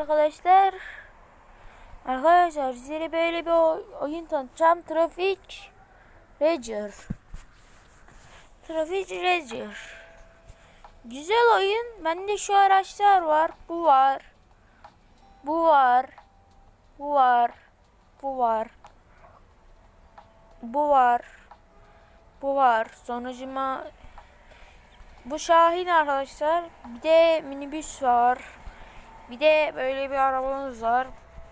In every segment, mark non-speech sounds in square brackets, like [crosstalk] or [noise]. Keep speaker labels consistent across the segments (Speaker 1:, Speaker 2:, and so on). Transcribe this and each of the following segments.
Speaker 1: arkadaşlar. Arkadaşlar size böyle bir oy- oyun tanıtacağım. Trafik Ranger. Trafik Ranger. Güzel oyun. Bende şu araçlar var. Bu var. Bu var. Bu var. Bu var. Bu var. Bu var. Sonucuma bu Şahin arkadaşlar. Bir de minibüs var. Bir de böyle bir arabamız var.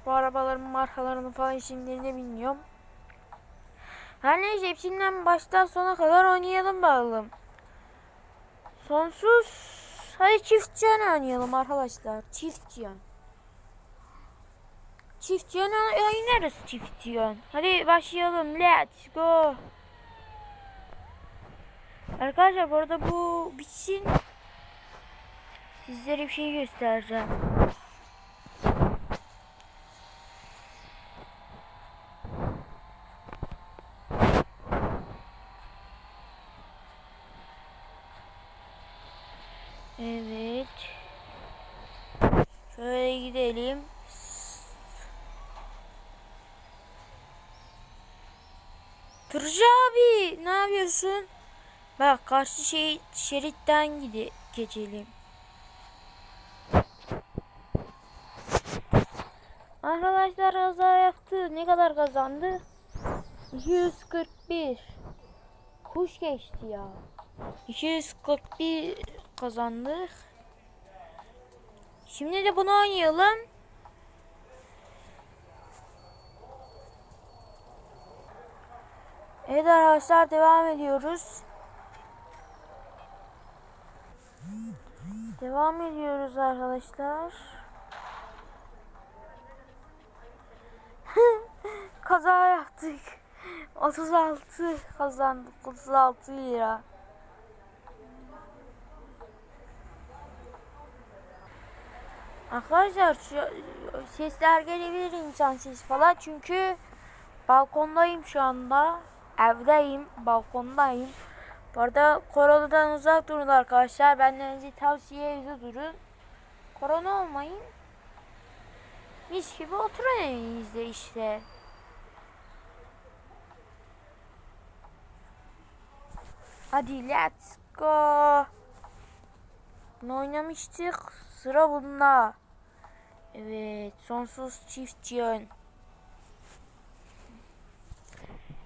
Speaker 1: Bu arabaların markalarını falan isimlerini bilmiyorum. Her neyse hepsinden baştan sona kadar oynayalım bakalım. Sonsuz. Hadi çift can oynayalım arkadaşlar. Çift can. Çift can oynarız çift can. Hadi başlayalım. Let's go. Arkadaşlar bu arada bu bitsin. Sizlere bir şey göstereceğim. Evet. Şöyle gidelim. Tırcı abi ne yapıyorsun? Bak karşı şey şeritten gide geçelim. Arkadaşlar kaza yaptı. Ne kadar kazandı? 241. Kuş geçti ya. 241 kazandık. Şimdi de bunu oynayalım. Evet arkadaşlar devam ediyoruz. Devam ediyoruz arkadaşlar. [laughs] Kaza yaptık. 36 kazandık. 36 lira. Arkadaşlar şu sesler gelebilir insan sesi falan çünkü balkondayım şu anda. Evdeyim, balkondayım. Bu arada koronadan uzak durun arkadaşlar. Benden tavsiye evde durun. Korona olmayın. Mis gibi oturun evinizde işte. Hadi let's go. Bunu oynamıştık. Sıra bunda. Evet. Sonsuz çift yön.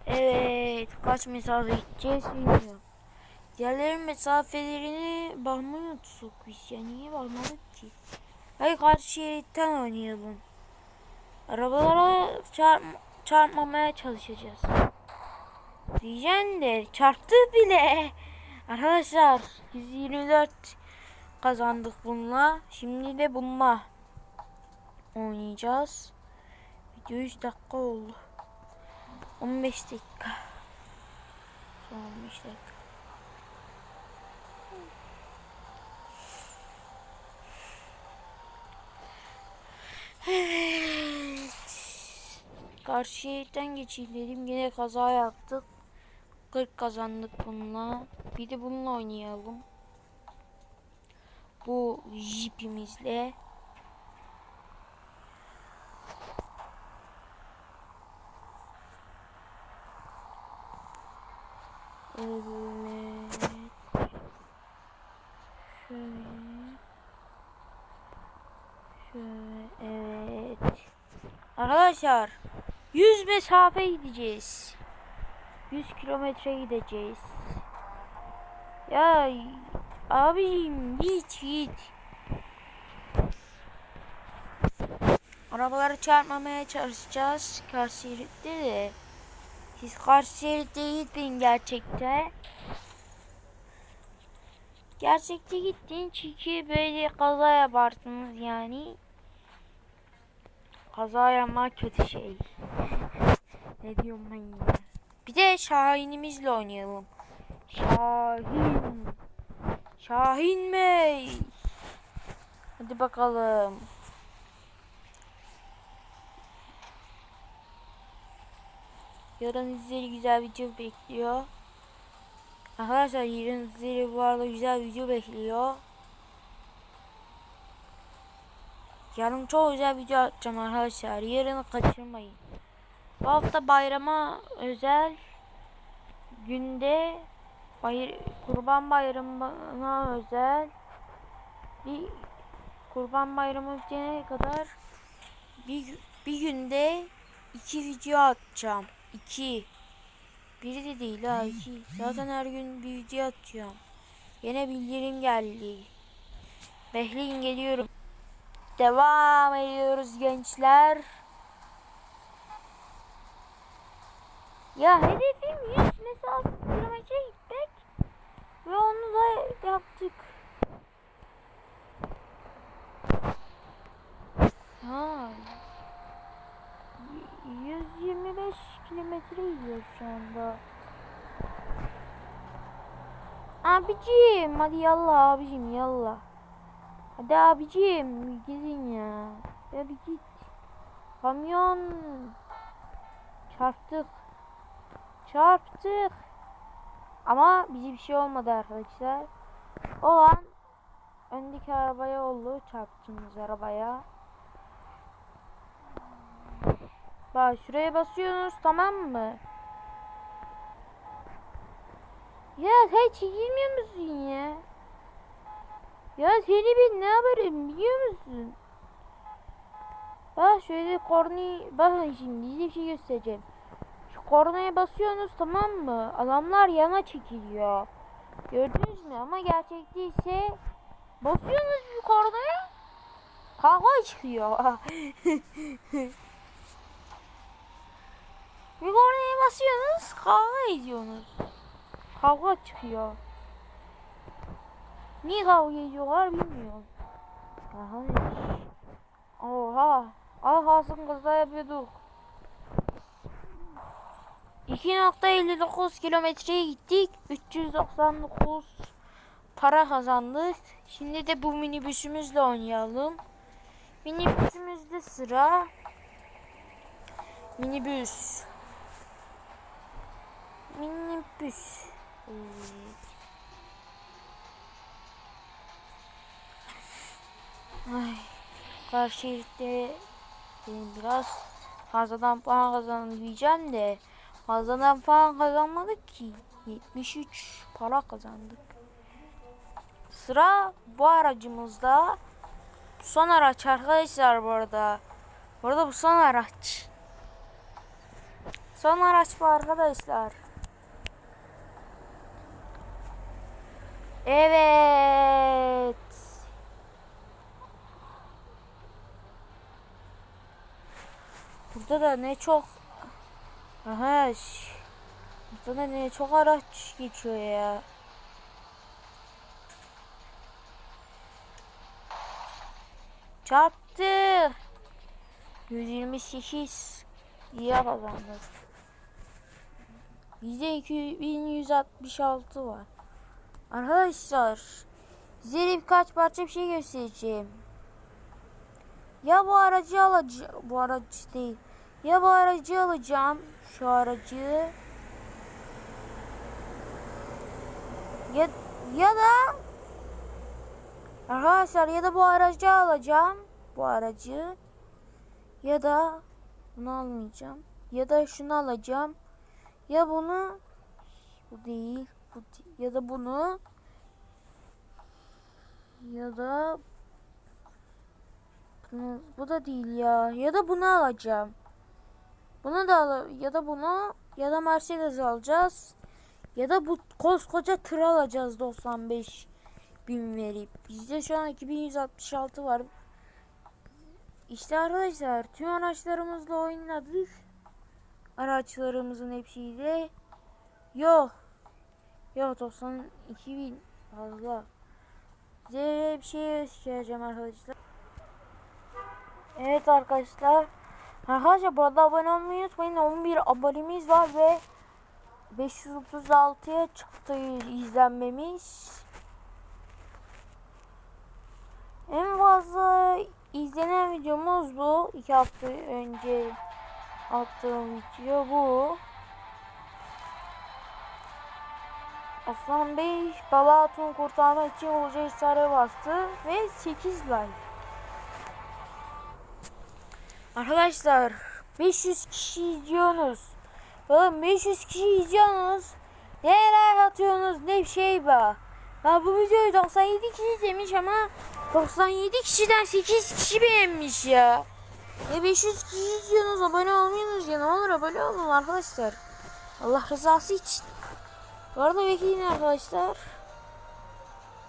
Speaker 1: Evet. Kaç mesafe gideceğiz bilmiyorum. Diğerlerin mesafelerini bakmayı unuttuk biz ya. Niye bakmadık ki? Hayır karşı şeritten oynayalım. Arabalara çarp çarpmamaya çalışacağız. Diyeceğim de çarptı bile. Arkadaşlar 124 kazandık bununla. Şimdi de bununla oynayacağız. Video 3 dakika oldu. 15 dakika. Son 15 dakika. Evet. Karşı geçeyim dedim. Yine kaza yaptık. 40 kazandık bununla. Bir de bununla oynayalım. Bu jipimizle. Şöyle. Şöyle. Evet. Arkadaşlar 100 mesafe gideceğiz. 100 kilometre gideceğiz. Ya abim git git. Arabaları çarpmamaya çalışacağız karşı de. Siz karşı şeritte gitmeyin gerçekte. Gerçekte gittin çünkü böyle kaza yaparsınız yani. Kaza yapmak kötü şey. ne diyorum ben ya. Bir de Şahin'imizle oynayalım. Şahin. Şahin Bey. Hadi bakalım. Yarın sizleri güzel video bekliyor. Arkadaşlar yarın sizleri bu arada güzel video bekliyor. Yarın çok güzel video atacağım arkadaşlar. Yarını kaçırmayın. Bu hafta bayrama özel günde bayır, kurban bayramına özel bir kurban bayramı bitene kadar bir, bir günde iki video atacağım. İki. Biri de değil ha iki. Zaten her gün bir video atıyorum. Yine bildirim geldi. Bekleyin geliyorum. Devam ediyoruz gençler. Ya hedefim 100 mesafe kilometre gitmek. Ve onu da yaptık. Ha. 125 kilometre gidiyor şu anda. Abicim hadi yallah abicim yallah. Hadi abicim gidin ya. Ya bir git. Kamyon. Çarptık. Çarptık. Ama bize bir şey olmadı arkadaşlar. Olan öndeki arabaya oldu. Çarptığımız arabaya. Bak şuraya basıyorsunuz tamam mı? Ya sen çekilmiyor musun ya? Ya seni ben ne yaparım biliyor musun? Bak şöyle kornayı bakın şimdi size bir şey göstereceğim. Şu kornaya basıyorsunuz tamam mı? Adamlar yana çekiliyor. Gördünüz mü? Ama gerçekte ise basıyorsunuz bir kornaya kavga çıkıyor. [laughs] bir kornaya basıyorsunuz kavga ediyorsunuz. Kavga çıkıyor. Niye kavga ediyorlar bilmiyorum. Aha. Oha. Alhasın kızla yapıyorduk. 2.59 kilometreye gittik. 399 para kazandık. Şimdi de bu minibüsümüzle oynayalım. Minibüsümüzde sıra. Minibüs. Minibüs. Evet. Ay, karşı benim biraz fazladan puan kazandım de fazladan puan kazanmadık ki. 73 para kazandık. Sıra bu aracımızda. Son araç arkadaşlar bu arada. Bu bu son araç. Son araç bu arkadaşlar. Evet. Burada da ne çok Aha. Burada da ne çok araç geçiyor ya. Çarptı. 128 iyi kazandık. Bizde 2166 var. Arkadaşlar size birkaç parça bir şey göstereceğim. Ya bu aracı alacağım. Bu aracı değil. Ya bu aracı alacağım. Şu aracı. Ya, ya da Arkadaşlar ya da bu aracı alacağım. Bu aracı. Ya da bunu almayacağım. Ya da şunu alacağım. Ya bunu bu değil. Bu. Ya da bunu ya da bunu, bu da değil ya. Ya da bunu alacağım. Bunu da al ya da bunu ya da Mercedes alacağız. Ya da bu koskoca tır alacağız 95 bin verip. Bizde şu an 2166 var. İşte arkadaşlar tüm araçlarımızla oynadık. Araçlarımızın hepsiyle. Yok. Yok 92 bin fazla. Size bir şey göstereceğim arkadaşlar. Evet arkadaşlar. Arkadaşlar burada abone olmayı unutmayın. 11 abonemiz var ve 536'ya çıktı izlenmemiz. En fazla izlenen videomuz bu. 2 hafta önce attığım video bu. Aslan Bey Bala Hatun kurtarmak için olacağı sarı bastı ve 8 like. Arkadaşlar 500 kişi izliyorsunuz. Oğlum 500 kişi izliyorsunuz. Ne like atıyorsunuz ne bir şey be. Ya bu videoyu 97 kişi izlemiş ama 97 kişiden 8 kişi beğenmiş ya. Ya 500 kişi izliyorsunuz abone olmuyorsunuz ya ne olur abone olun arkadaşlar. Allah rızası için. Bu arada bekleyin arkadaşlar.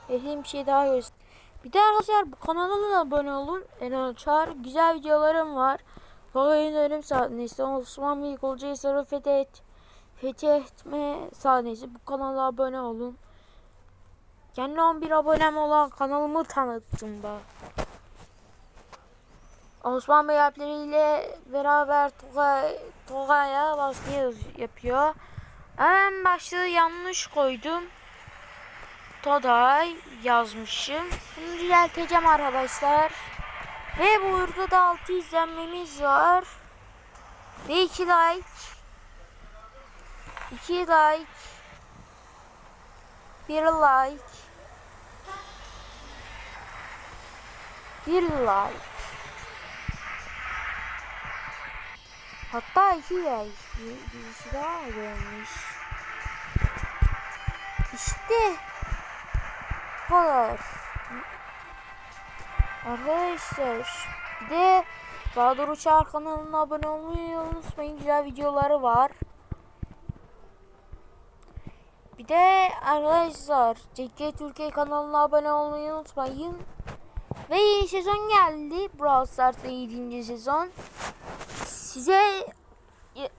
Speaker 1: Bekleyin bir şey daha göster. Bir de arkadaşlar bu kanala da abone olun. Enol Çağrı güzel videolarım var. Fakat ölüm sahnesi Osman Bey Kolcayhisar'ı fethet, fethetme sahnesi. Bu kanala abone olun. Kendi 11 abonem olan kanalımı tanıttım da. Osman Bey abileriyle beraber Togay, Togay'a baskı yaz- yapıyor. En başta yanlış koydum. Today yazmışım. Bunu düzelteceğim arkadaşlar. Ve burada da 6 izlenmemiz var. Ve 2 like. 2 like. 1 like. 1 like. Hatta 2 like. Bir, birisi daha gelmiş. İşte. Bu kadar. Arkadaşlar bir de Bahadır Uçar kanalına abone olmayı unutmayın. Güzel videoları var. Bir de arkadaşlar CK Türkiye kanalına abone olmayı unutmayın. Ve yeni sezon geldi. Brawl Stars'ın 7. sezon. Size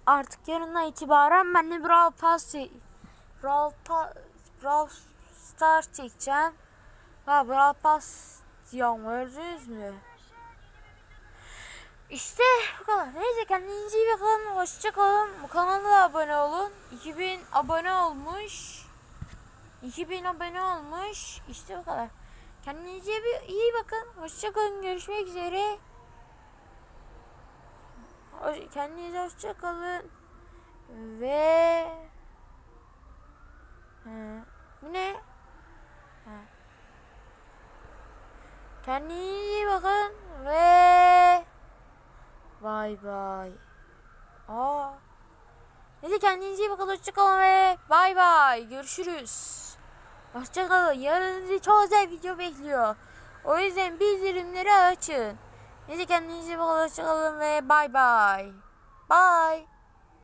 Speaker 1: artık yarından itibaren ben de Brawl Pass Brawl, pa Brawl Stars çekeceğim. Ha Brawl Pass diyorum gördünüz mü? İşte bu kadar. Neyse kendinize iyi bakın. Hoşçakalın. Bu kanala abone olun. 2000 abone olmuş. 2000 abone olmuş. İşte bu kadar. Kendinize iyi bakın. Hoşçakalın. Görüşmek üzere. Kendinize hoşçakalın. Ve Ha, bu ne? Ha. Kendinize iyi bakın ve bay bay. Aa. Neyse kendinize iyi bakın hoşçakalın ve bay bay. Görüşürüz. Hoşçakalın. Yarın çok özel video bekliyor. O yüzden bildirimleri açın. Neyse kendinize iyi bakın hoşçakalın ve bay bay. Bye.